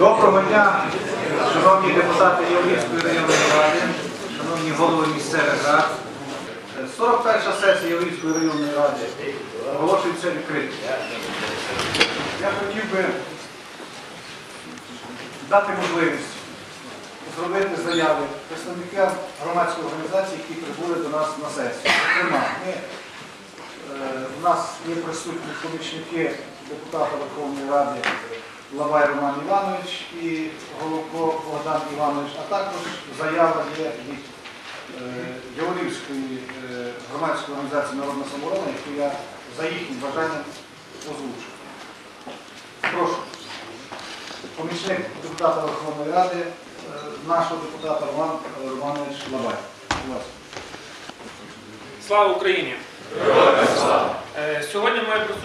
Доброго дня, шановні депутати Єврейської районної ради, шановні голови місцевих рад. 41 сесія Єврейської районної ради оголошується відкритою. Я хотів би дати можливість зробити заяви представникам громадської організації, які прибули до нас на сесію. Зокрема, ми, е, у нас є присутні помічники депутата Верховної Ради Лавай Роман Іванович і Головко Богдан Іванович, а також заява є від е, Яворівської е, громадської організації Народна самооборона, яку я за їхнім бажанням озвучу. Прошу. Помічник депутата Верховної Ради, е, нашого депутата Роман Романович ласка. Слава Україні! Е, Сьогодні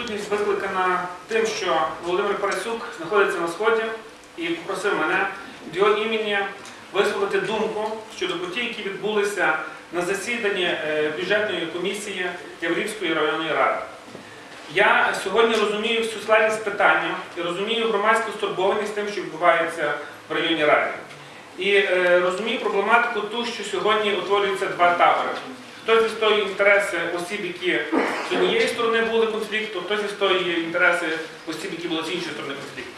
моя присутність викликана тим, що Володимир Парасюк знаходиться на сході і попросив мене від його імені висловити думку щодо подій, які відбулися на засіданні е, бюджетної комісії Яврівської районної ради. Я сьогодні розумію всю складність питання і розумію громадську стурбованість тим, що відбувається в районній раді. І е, розумію проблематику ту, що сьогодні утворюються два табори. Хтось відстоює інтереси осіб, які з однієї сторони були конфлікту, хтось відстоює інтереси осіб, які були з іншої сторони конфлікту.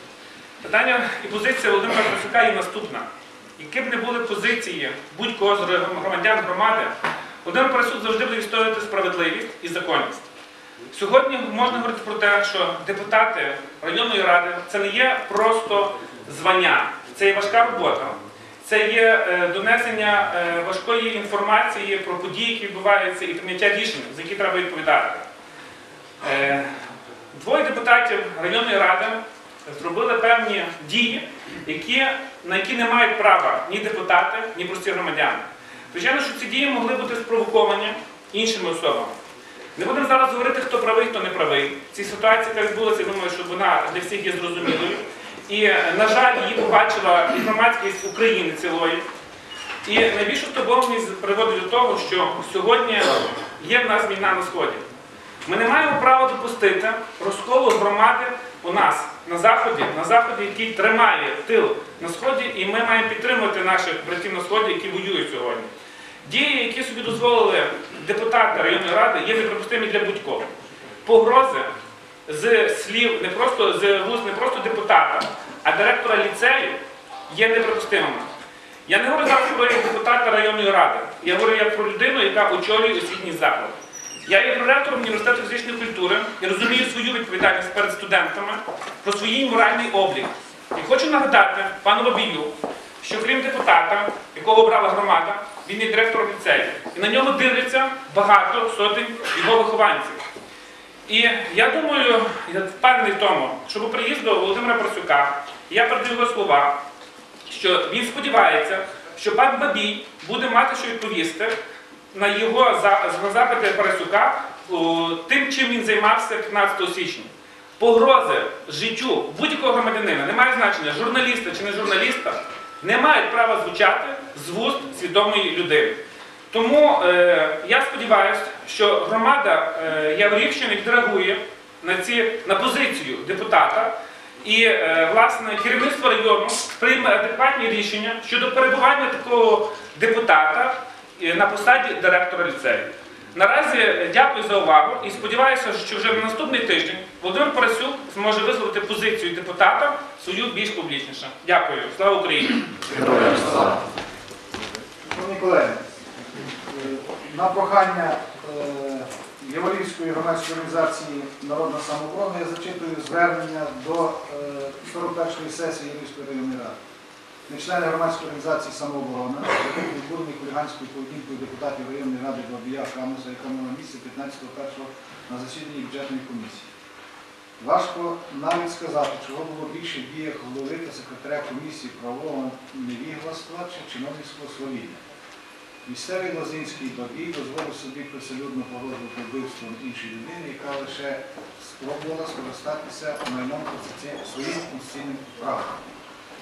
Питання і позиція Володимира Красюка є наступна. Які б не були позиції будь-кого з громадян громади, Володимир Парасюк завжди буде відстоювати справедливість і законність. Сьогодні можна говорити про те, що депутати районної ради це не є просто звання, це є важка робота. Це є е, донесення е, важкої інформації про події, які відбуваються, і прийняття рішень, за які треба відповідати. Е, Двоє депутатів районної ради зробили певні дії, які, на які не мають права ні депутати, ні прості громадяни. Звичайно, що ці дії могли бути спровоковані іншими особами. Не будемо зараз говорити, хто правий, хто не правий. Ці ситуації, яка відбулася, думаю, що вона для всіх є зрозумілою. І, на жаль, її побачила і громадськість України цілої. І найбільшу стурбованість приводить до того, що сьогодні є в нас війна на сході. Ми не маємо права допустити розколу громади у нас на заході, на заході, який тримає тил на сході, і ми маємо підтримувати наших братів на сході, які воюють сьогодні. Дії, які собі дозволили депутати районної ради, є неприпустимі для будь-кого. Погрози з слів не просто з вуст не просто депутата, а директора ліцею є неприпустимими. Я не говорю зараз про депутата районної ради. Я говорю як про людину, яка очолює освітній заклад. Я є проректором університету фізичної культури і розумію свою відповідальність перед студентами про свій моральний облік. І хочу нагадати пану Бабію, що крім депутата, якого обрала громада, він є директором ліцею. І на нього дивляться багато сотень його вихованців. І я думаю, я впевнений в тому, що по приїзду Володимира Парасюка, я передаю його слова, що він сподівається, що пан Бабій буде мати що відповісти на його запити Парасюка тим, чим він займався 15 січня. Погрози життю будь-якого громадянина, немає значення, журналіста чи не журналіста, не мають права звучати з вуст свідомої людини. Тому е, я сподіваюся, що громада е, Яворівщини відреагує на, ці, на позицію депутата і е, власне керівництво району прийме адекватні рішення щодо перебування такого депутата е, на посаді директора ліцею. Наразі дякую за увагу і сподіваюся, що вже на наступний тиждень Володимир Парасюк зможе висловити позицію депутата свою більш публічніше. Дякую. Слава Україні! Шановні колеги, е, на прохання е, громадської організації Народна самооборона я зачитую звернення до е, 41-ї сесії Яворівської районної ради. Ми члени громадської організації самооборона, які відбурені хуліганською поведінкою депутатів районної ради Бабія Камуса, яка мала місце 15.01 на засіданні бюджетної комісії. Важко навіть сказати, чого було більше діях голови та секретаря комісії правового невігластва чи чиновницького свавілля. Місцевий Лозинський бабій дозволив собі приселюдно погрожувати вбивством іншої людини, яка лише спробувала скористатися майном своїм конституційним правом.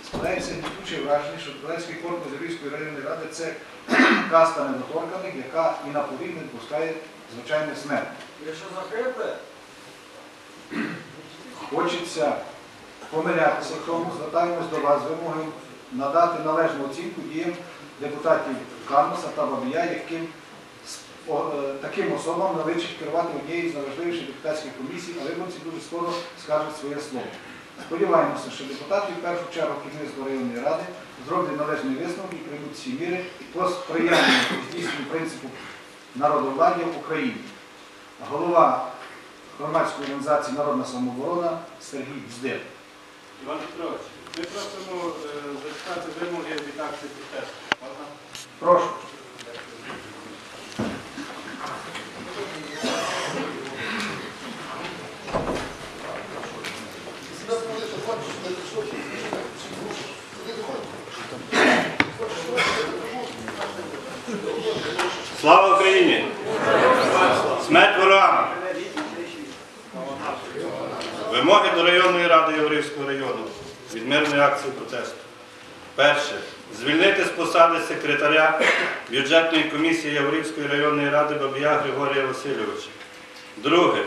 Складається нітуче враження, що Трудовецький корпус Львівської районної ради це каста недоторканих, яка і на повік не допускає звичайної смерті. Якщо закрите, Хочеться помилятися в тому, звертаємось до вас з вимогою надати належну оцінку діям депутатів Кармаса та Бабія, яким е, таким особам належить керувати однією з найважливіших депутатських комісій, а виборці дуже скоро скажуть своє слово. Сподіваємося, що депутати в першу чергу керівництво районної ради зроблять належний висновок і приймуть всі міри по сприянню здійсненню принципу народовладдя в Україні. Голова громадської організації Народна самооборона Сергій Бздир. Іван Петрович, ми просимо е, зачитати вимоги від акції протесту. Прошу. Слава Україні! Смерть ворогам! Вимоги до районної ради Яворівського району від мирної акції протесту. Перше. Звільнити з посади секретаря бюджетної комісії Яворівської районної ради Бабія Григорія Васильовича. Друге.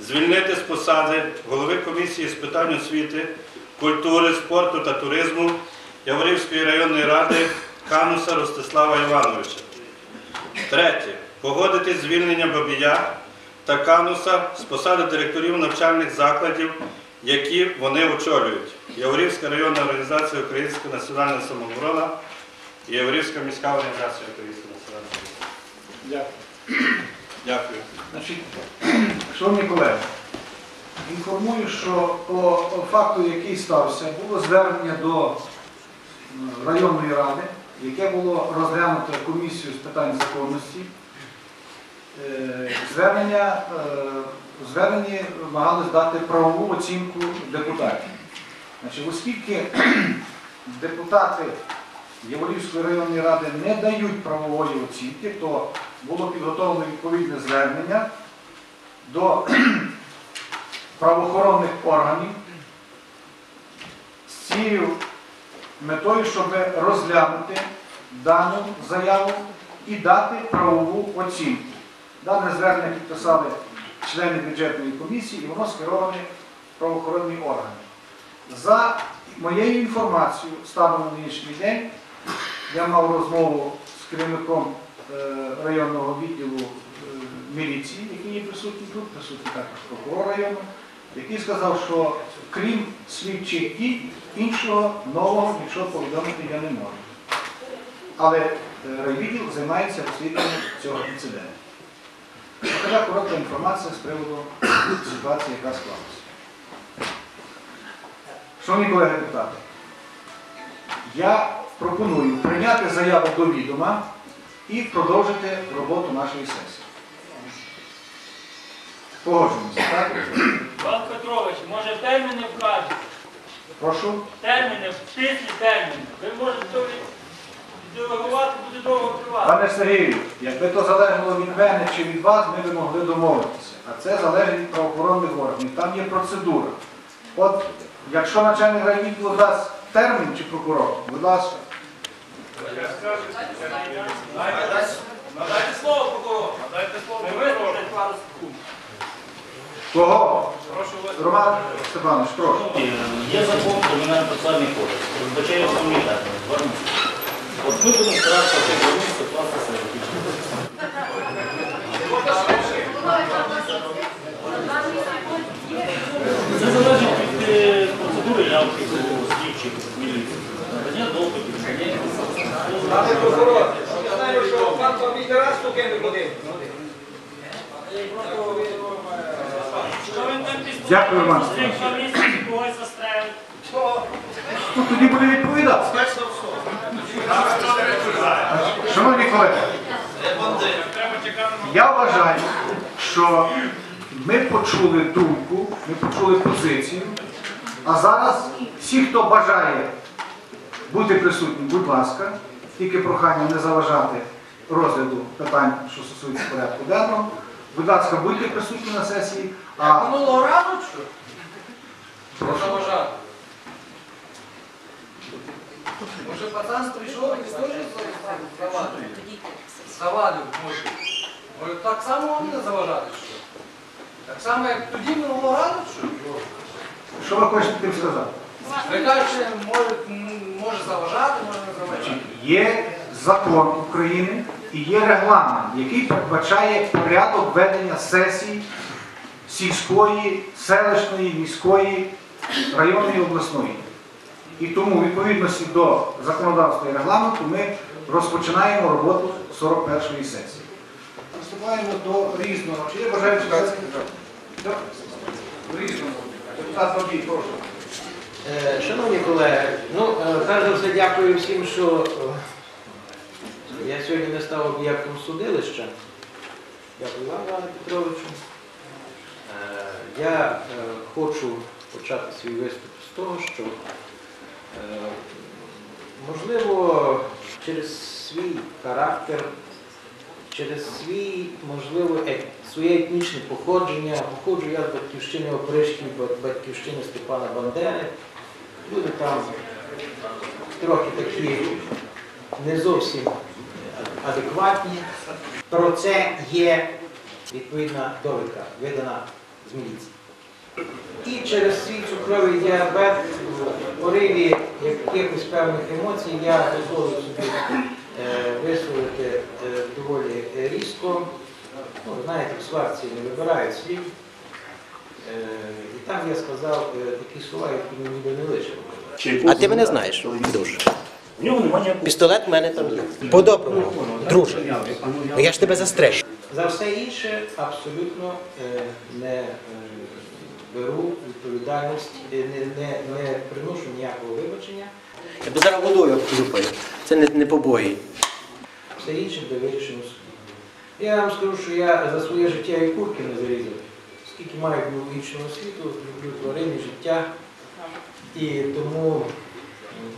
Звільнити з посади голови комісії з питань освіти, культури, спорту та туризму Яворівської районної ради Кануса Ростислава Івановича. Третє. Погодити звільнення Бабія та Кануса з посади директорів навчальних закладів, які вони очолюють. Яворівська районна організація Українська національна самооборона і Яворівська міська організація Українська національна самооборона. Дякую. Дякую. Значить, шановні колеги, інформую, що по факту, який стався, було звернення до е, районної ради, яке було розглянуто комісією з питань законності. Е, Звернення, е, у зверненні намагалися дати правову оцінку депутатів. Значить, оскільки депутати Яворівської районної ради не дають правової оцінки, то було підготовлено відповідне звернення до правоохоронних органів з цією метою, щоб розглянути дану заяву і дати правову оцінку. Дане звернення підписали члени бюджетної комісії і воно скероване правоохоронні органи. За моєю інформацією, станом на нинішній день, я мав розмову з керівником е, районного відділу е, міліції, який є присутній тут, присутній також прокурор району, який сказав, що крім слідчих дій, іншого нового нічого повідомити я не можу. Але е, райвідділ займається розслідуванням цього інциденту. Така коротка інформація з приводу ситуації, яка склалася. Шановні колеги депутати, я пропоную прийняти заяву до відома і продовжити роботу нашої сесії. Погоджуємося, так? Іван Петрович, може терміни вкажете? Прошу. Терміни, втислі терміни. Ви можете то буде довго тривати. Пане Сергію, якби то залежало від мене чи від вас, ми б могли домовитися. А це залежить від правоохоронних органів. Там є процедура. От якщо начальник райвідділу дасть термін чи прокурор, будь ласка. Надайте слово прокурору. Надайте слово. Кого? Роман Степанович, прошу. Є закон кримінальний процесуальний кодекс, терміни. звернемося. От ми будемо старатися цей звернутися класти себе. Це залежить від е, процедури явки слідчих міліції. Надання допитів, надання прокурор, я знаю, що пан тобі не раз таке не ходив. Дякую, Роман Ну, тоді буде відповідати. Шановні колеги, я вважаю, що ми почули думку, ми почули позицію, а зараз всі, хто бажає бути присутнім, будь ласка, тільки прохання не заважати розгляду питань, що стосується порядку денного. Будь ласка, будьте присутні на сесії. А Минулого разу що? прошу. Заважати. Може пацан прийшов і теж завадив? Завадив, може. Може так само вам не заважати, що? Так само, як тоді минулого разу, що? Що ви хочете тим сказати? Ви кажете, може, може заважати, може не заважати. Є закон України і є регламент, який передбачає порядок ведення сесій сільської, селищної, міської, районної обласної. І тому, в відповідності до законодавства і регламенту, ми розпочинаємо роботу 41-ї сесії. Приступаємо до різного. Чи є бажаючі сказати? Так. В різному. Депутат Бабій, прошу. Е, Шановні колеги, ну, е, перш за все дякую всім, що е, я сьогодні не став об'єктом судилища. Дякую вам, Іване Петровичу. Я хочу почати свій виступ з того, що можливо через свій характер, через свій, можливо, ет- своє етнічне походження, походжу я з батьківщини Опришків, батьківщини Степана Бандери. Люди там трохи такі не зовсім адекватні. Про це є відповідна довідка, видана з міліції. І через свій цукровий діабет в пориві якихось певних емоцій я дозволив собі е, висловити е, доволі різко. Ну, знаєте, в сварці не вибирають слів. Е, І там я сказав такі слова, які мені ніби не лишили. А ти мене знаєш, друже. Пістолет в мене там є. По-доброму, друже. Ну, Я ж тебе застрежу. За все інше абсолютно не беру відповідальність, е, не, не, не приношу ніякого вибачення. Я би зараз водою обклюпаю. Це не, не побої. Все інше буде вирішено в суді. Я вам скажу, що я за своє життя і курки не зарізав. Скільки маю біологічного освіту, люблю тварини, життя. І тому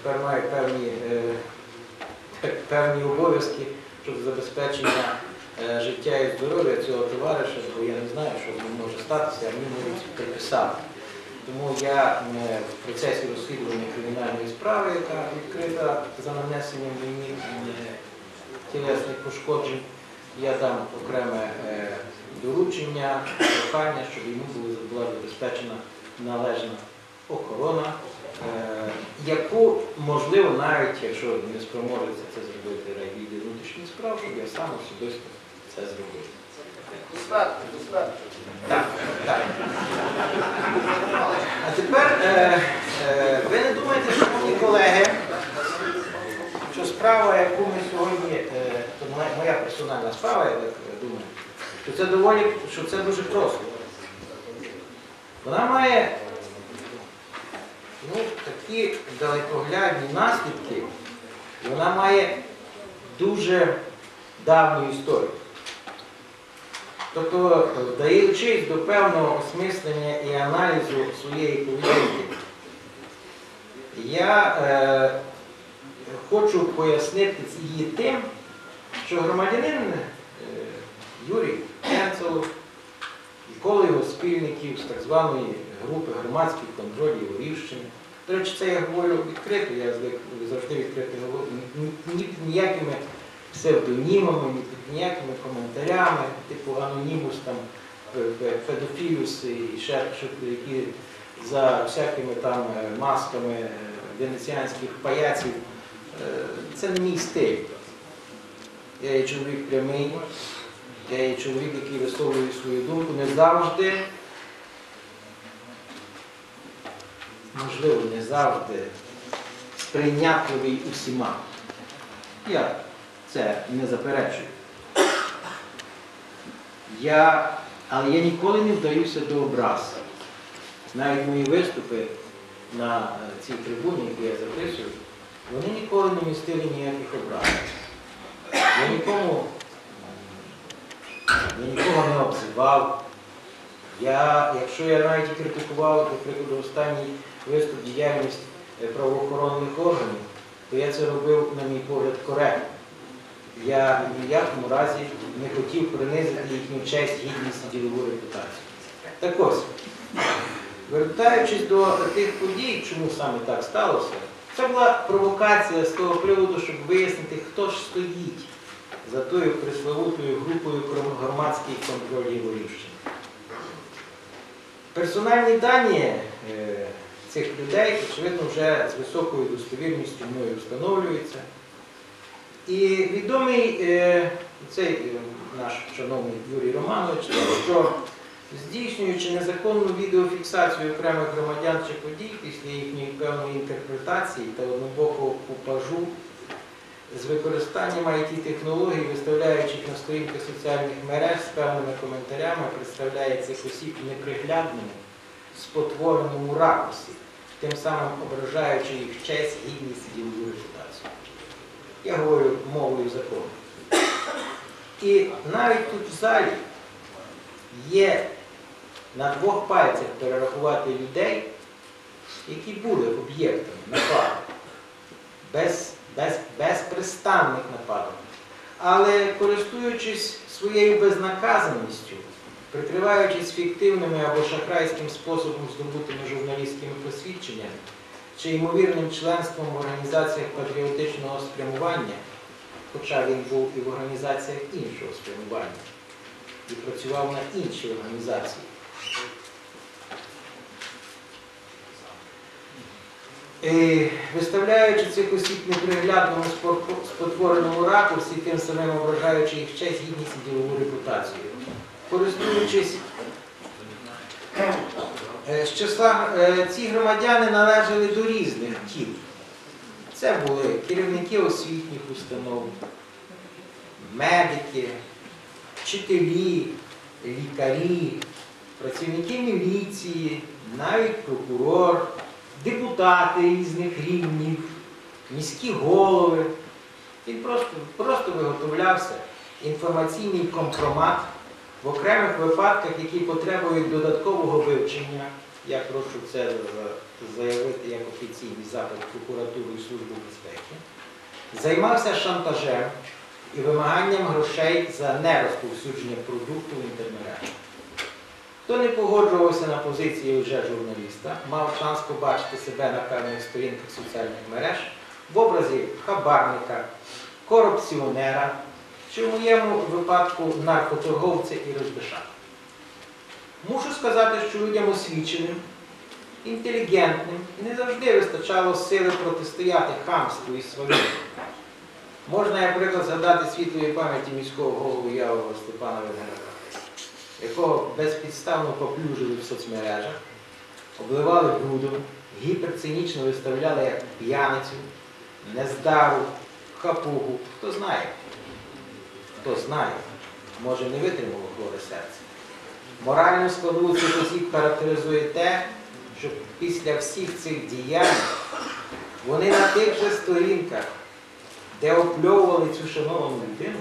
тепер маю певні, е, певні обов'язки щодо забезпечення життя і здоров'я цього товариша, бо я не знаю, що з може статися, а мені можуть приписати. Тому я е, в процесі розслідування кримінальної справи, яка відкрита за нанесенням мені е, тілесних пошкоджень, я дам окреме е, доручення, прохання, щоб йому була- забезпечена належна охорона, е, яку, можливо, навіть якщо не спроможеться це зробити райвідділ внутрішніх справ, щоб я сам особисто це достатньо. Так, так. А тепер е, е, ви не думаєте, шановні колеги, що справа, яку ми сьогодні, е, то моя, моя персональна справа, я так думаю, що це доволі, що це дуже просто. Вона має ну, такі далекоглядні наслідки, вона має дуже давню історію. Тобто, вдаючись до певного осмислення і аналізу своєї поведінки, я е, хочу пояснити її тим, що громадянин е, Юрій Кенцелов і коло його спільників з так званої групи громадських контролів Львівщини. До речі, це я говорю відкрито, я завжди під ніякими псевдонімами, ніякими коментарями, типу анонімус, там, Фе- Фе- і ще які за всякими там е, масками е, венеціанських паяців. Е, Це не мій стиль. Я є чоловік прямий, я є чоловік, який висловлює свою думку не завжди. Можливо, не завжди сприйнятливий усіма. Я це не заперечую. Я, але я ніколи не вдаюся до образ. Навіть мої виступи на е, цій трибуні, які я записую, вони ніколи не містили ніяких образ. Я нікому я нікого не обзивав. Я, якщо я навіть і критикував, до прикладу, останній виступ діяльність е, правоохоронних органів, то я це робив, на мій погляд, коректно. Я в якому разі не хотів принизити їхню честь, гідність і ділову репутацію. Так ось, вертаючись до тих подій, чому саме так сталося, це була провокація з того приводу, щоб вияснити, хто ж стоїть за тою присловутою групою громадських контролів Львівщини. Персональні дані е, цих людей, очевидно, вже з високою достовірністю мною встановлюється. І відомий е, цей е, наш шановний Юрій Романович, що здійснюючи незаконну відеофіксацію окремих громадян чи подій після їхньої певної інтерпретації та однобокого купажу з використанням IT-технологій, виставляючи їх на сторінки соціальних мереж з певними коментарями, представляє цих осіб в неприглядному, спотвореному ракурсі, тим самим ображаючи їх честь, гідність і репутацію. Я говорю мовою закону. І навіть тут в залі є на двох пальцях перерахувати людей, які були об'єктами нападу, без, без, безпристанних нападів. Але користуючись своєю безнаказаністю, прикриваючись фіктивними або шахрайським способом здобутими журналістськими посвідченнями чи ймовірним членством в організаціях патріотичного спрямування, хоча він був і в організаціях іншого спрямування, і працював на іншій організації. Е, Виставляючи цих осіб неприглядному спотвореному ракурсі, тим самим ображаючи їх честь, гідність і ділову репутацію. Користуючись з числа е, ці громадяни належали до різних тіл. Це були керівники освітніх установ, медики, вчителі, лікарі, працівники міліції, навіть прокурор, депутати різних рівнів, міські голови. Він просто, просто виготовлявся інформаційний компромат в окремих випадках, які потребують додаткового вивчення. Я прошу це заявити як офіційний запит в прокуратуру і Службу безпеки. Займався шантажем і вимаганням грошей за нерозповсюдження продукту в інтермережі. Хто не погоджувався на позиції вже журналіста, мав шанс побачити себе на певних сторінках соціальних мереж в образі хабарника, корупціонера, чи в моєму випадку наркоторговця і розбишака. Мушу сказати, що людям освіченим, інтелігентним не завжди вистачало сили протистояти хамству і свавіллю. Можна, наприклад, згадати світлої пам'яті міського голову Явора Степана Венгера, якого безпідставно поплюжили в соцмережах, обливали брудом, гіперцинічно виставляли як п'яницю, нездару, хапугу. Хто знає? Хто знає, може не витримало хворе серце. Моральну складову цих осіб характеризує те, що після всіх цих діянь вони на тих же сторінках, де опльовували цю шановану людину,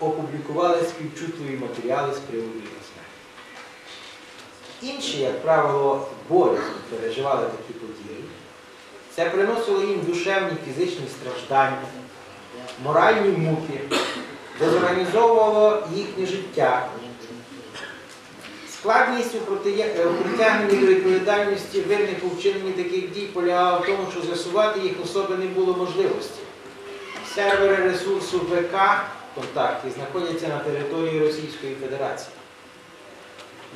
опублікували співчутливі матеріали з приводу її смерті. Інші, як правило, болісно переживали такі події. Це приносило їм душевні фізичні страждання, моральні муки, дезорганізовувало їхнє життя. Складність е, у притягненні до відповідальності винних у вчиненні таких дій полягала в тому, що з'ясувати їх особи не було можливості. Сервери ресурсу ВК контакті знаходяться на території Російської Федерації.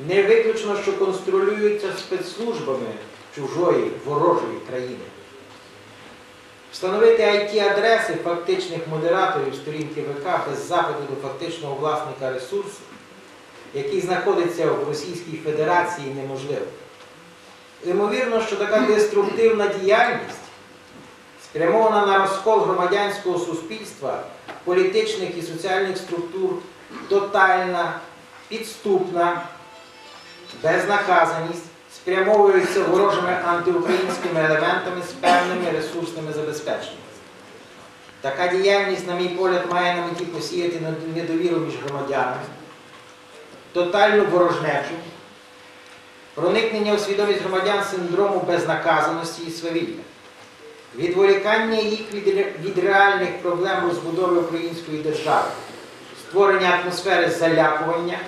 Не виключно, що контролюються спецслужбами чужої ворожої країни. Встановити IP-адреси фактичних модераторів сторінки ВК без запиту до фактичного власника ресурсу, який знаходиться в Російській Федерації, неможливо. Ймовірно, що така деструктивна діяльність спрямована на розкол громадянського суспільства, політичних і соціальних структур, тотальна, підступна, безнаказаність, спрямовується ворожими антиукраїнськими елементами з певними ресурсними забезпеченнями. Така діяльність, на мій погляд, має на меті посіяти недовіру між громадянами, тотальну ворожнечу, проникнення у свідомість громадян синдрому безнаказаності і свавілля, відволікання їх від реальних проблем розбудови української держави, створення атмосфери залякування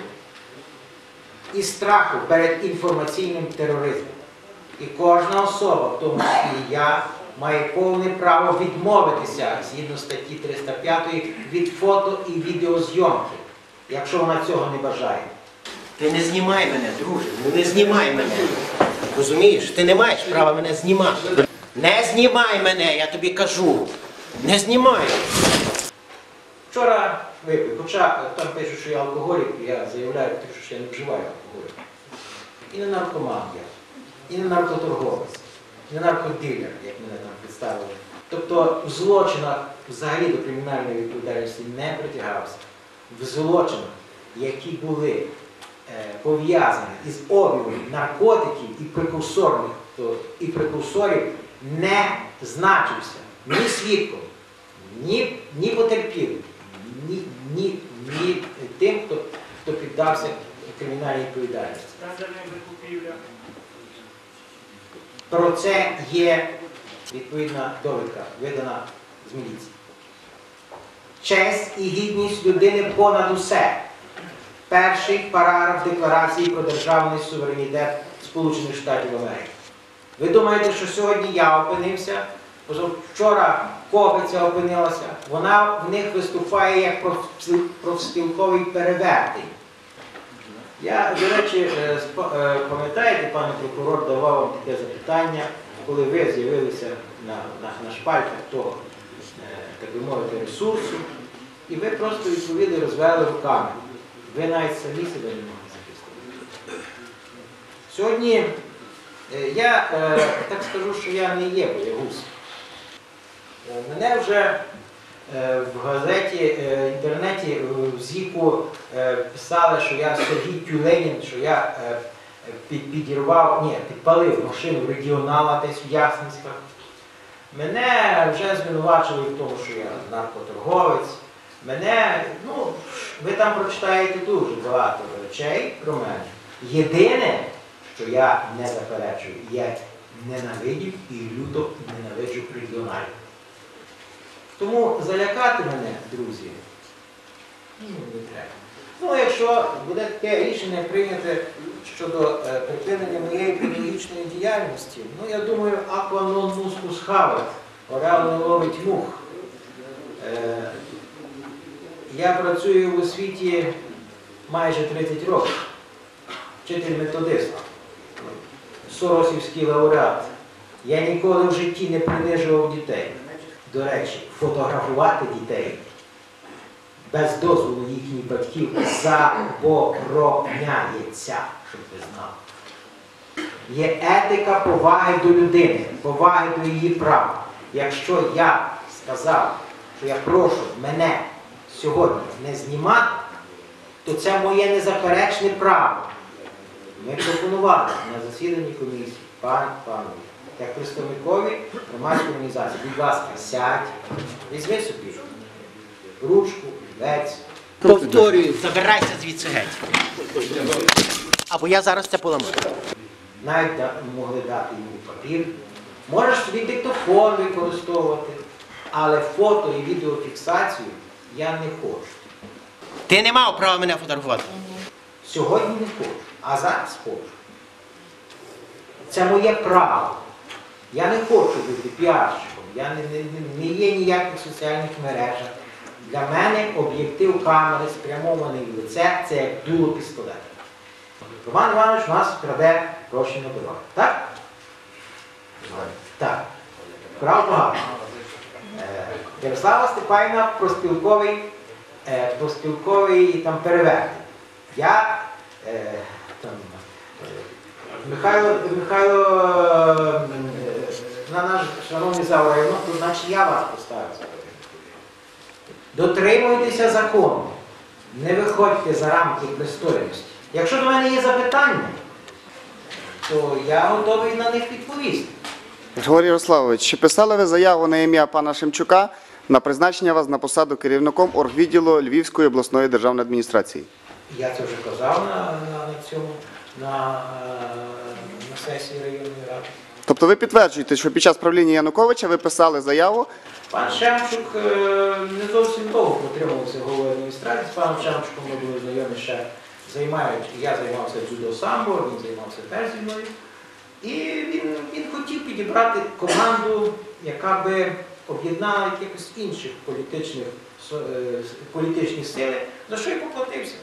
і страху перед інформаційним тероризмом. І кожна особа, в тому числі і я, має повне право відмовитися згідно статті 305 від фото і відеозйомки, якщо вона цього не бажає. Ти не знімай мене, друже, ну не знімай мене. Розумієш? Ти не маєш права мене знімати. Не знімай мене, я тобі кажу. Не знімай. Вчора випив, хоча е, там пишуть, що я алкоголік, я заявляю, що я не вживаю алкоголь. І не наркоман я, і не наркоторговець, і не наркодилер, як мене там представили. Тобто в злочинах взагалі до кримінальної відповідальності не притягався. В злочинах, які були е, пов'язані із обігом наркотиків і прекурсорних, то, і прекурсорів, не значився ні свідком, ні, ні потерпілим, ні, ні, ні тим, хто, хто піддався кримінальній відповідальності. Про це є відповідна довідка, видана з міліції. Честь і гідність людини понад усе. Перший параграф Декларації про державний суверенітет Сполучених Штатів Америки. Ви думаєте, що сьогодні я опинився? Вчора Копиця опинилася. Вона в них виступає як профспілковий перевертень. Я, до речі, е, е, пам'ятаєте, пане прокурор давав вам таке запитання, коли ви з'явилися на, на, на шпальках того, е, так би мовити, ресурсу, і ви просто відповіли, розвели руками. Ви навіть самі себе не могли захистити. Сьогодні я так скажу, що я не є боягуз. Е, Мене вже е, в газеті, е, інтернеті в ЗІКу писали, що я Сергій Тюленін, що я підірвав, ні, підпалив машину регіонала десь в Ясницьках. Мене вже звинувачили в тому, що я наркоторговець. Мене, ну, ви там прочитаєте дуже багато речей про мене. Єдине, що я не заперечую, я ненавидів і люто ненавиджу регіоналів. Тому залякати мене, друзі, ну, не треба. Ну, якщо буде таке рішення прийняте щодо е, припинення моєї педагогічної діяльності, ну я думаю, акванон мускус хавет, орел не ловить мух. Е, я працюю в освіті майже 30 років. Вчитель методист, Соросівський лауреат. Я ніколи в житті не принижував дітей. До речі, фотографувати дітей без дозволу їхніх батьків забороняється, щоб ви знали. Є етика поваги до людини, поваги до її прав. Якщо я сказав, що я прошу мене сьогодні не знімати, то це моє незаперечне право. Ми пропонували на засіданні комісії, пан панові, як представникові громадської організації, будь ласка, сядь, візьми собі ручку, лець. Повторюю, забирайся звідси геть. Або я зараз це поламаю. Навіть да- могли дати йому папір. Можеш собі диктофон використовувати, але фото і відеофіксацію я не хочу. Ти не мав права мене фотографувати. Сьогодні не хочу, а зараз хочу. Це моє право. Я не хочу бути піарщиком, я не, не, не- є ніяких соціальних мережах. Для мене об'єктив камери спрямований в лице це як дуло пістолета. Роман Іванович у нас краде гроші на дороги. Так? Так. Прав багато. Е, Ярослава Степанівна проспілковий, е, проспілковий там перевертень. Я е, там, Михайло, Михайло на наш шановний зал району, то значить я вас поставив. Дотримуйтеся закону. Не виходьте за рамки пристойності. Якщо до мене є запитання, то я готовий на них відповісти. Григорій Ярославович, чи писали ви заяву на ім'я пана Шемчука на призначення вас на посаду керівником оргвідділу Львівської обласної державної адміністрації? Я це вже казав на, на, на цьому на, е, на сесії районної ради. Тобто ви підтверджуєте, що під час правління Януковича ви писали заяву Пан Шемчук е, не зовсім довго протримувався головою адміністрації. З паном ми були знайомі ще займають. Я займався дзюдо самбо, він займався теж. І він, він хотів підібрати команду, яка би об'єднала якихось інших політичних, е, політичні сили, за що й поплатився.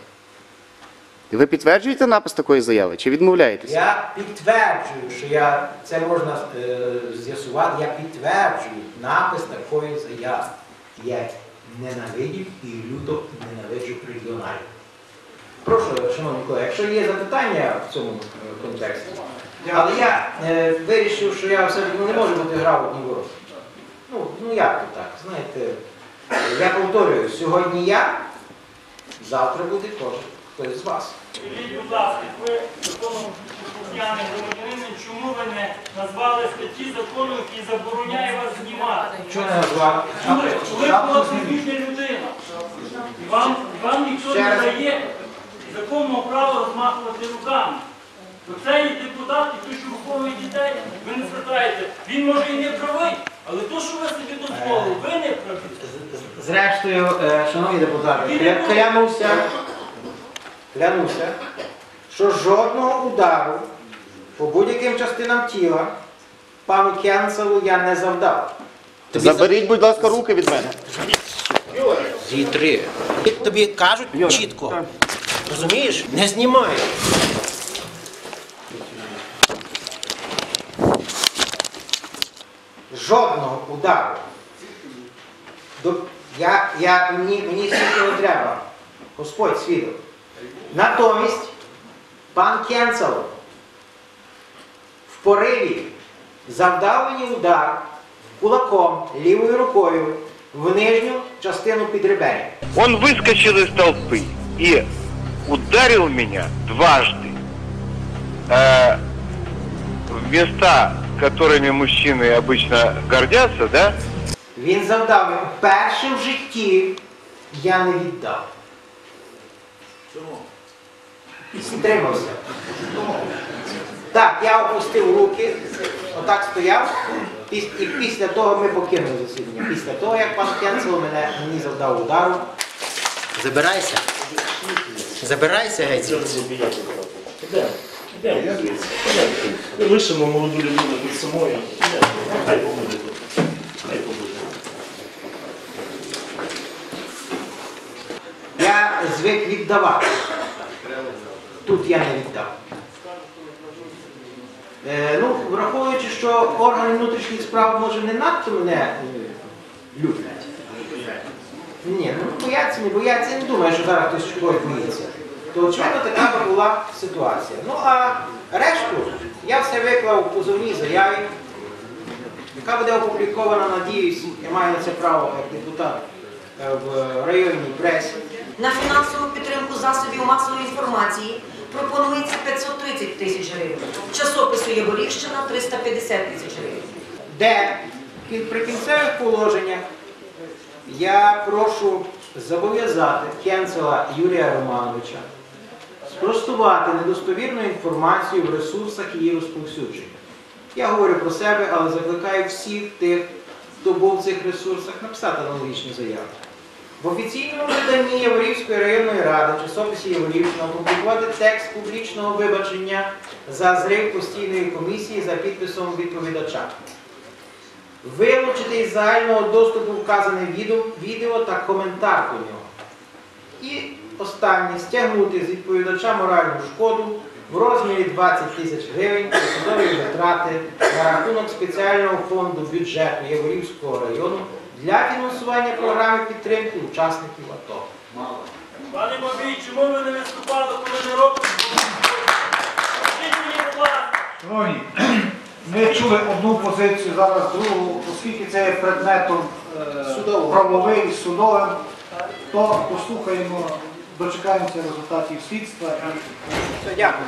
І ви підтверджуєте напис такої заяви чи відмовляєтеся? Я підтверджую, що я це можна е, з'ясувати. Я підтверджую напис такої заяви. Я ненавидів і люто ненавиджу регіоналів. Прошу, шановні колеги, якщо є запитання в цьому е, контексті, але я е, вирішив, що я все ну, не можу бути грамотні ворог. Ну, ну як то так? Знаєте, я повторюю, сьогодні я, завтра буде кожен хтось з вас. Скажіть, будь ласка, ви законом слухняний громадянин, чому ви не назвали статті закону, який забороняє вас знімати? Чого не назвав? Ви була цивільна людина. І вам, вам ніхто не дає законного права розмахувати руками. То цей депутат, і той, що виховує дітей, ви не звертаєте. Він може і не правий, але то, що ви собі дозволили, ви не праві. Зрештою, е, шановні депутати, кля- клянуся, клянуся, що жодного удару по будь-яким частинам тіла пану Кенцелу я не завдав. Заберіть, будь ласка, руки від мене. Зітри. Тобі кажуть чітко. Розумієш? Не знімай. Жодного удару. До- Я, я, мені, мені стільки треба. Господь свідок. Натомість пан Кенцел в пориві завдав мені удар кулаком, лівою рукою в нижню частину підреберя. Он выскочил из толпы и ударил меня дважды э, в места, которыми мужчины обычно гордятся, да? Він завдав мені перше в житті я не віддав. Чому? Стримався. Так, я опустив руки, отак стояв, піс- і після того ми покинули засідання. Після того, як пан Кенцел мене мені завдав удару, Забирайся. Забирайся геть. Лишимо молоду людину тут самою. Хай побуде тут. Хай побуде. я звик віддавати. Тут я не віддав. Е, ну, враховуючи, що органи внутрішніх справ може не надто мене е, люблять. Ні, ну бояться, не бояться, я не думаю, що зараз хтось чогось боїться. То очевидно така була ситуація. Ну а решту я все виклав у позовній заяві, яка буде опублікована, надіюсь, я маю на це право як депутат е, в районній пресі. На фінансову підтримку засобів масової інформації пропонується 530 тисяч гривень. Часопису Єгорівщина 350 тисяч гривень. де в прикінцевих положеннях я прошу зобов'язати Кенцела Юрія Романовича спростувати недостовірну інформацію в ресурсах її розповсюдження. Я говорю про себе, але закликаю всіх тих, хто був в цих ресурсах, написати аналогічні заяви. В офіційному виданні Яворівської районної ради часописі Яворівщина опублікувати текст публічного вибачення за зрив постійної комісії за підписом відповідача. Вилучити із загального доступу вказане відео, та коментар до нього. І останнє стягнути з відповідача моральну шкоду в розмірі 20 тисяч гривень за судові витрати на рахунок спеціального фонду бюджету Яворівського району для фінансування програми підтримки учасників АТО. Пане Бабій, чому ви не виступали, коли будь ласка. Шановні, ми чули одну позицію, зараз другу, оскільки це є предметом е, правовим, судовим, то послухаємо, дочекаємося результатів слідства. і- Все, Дякую.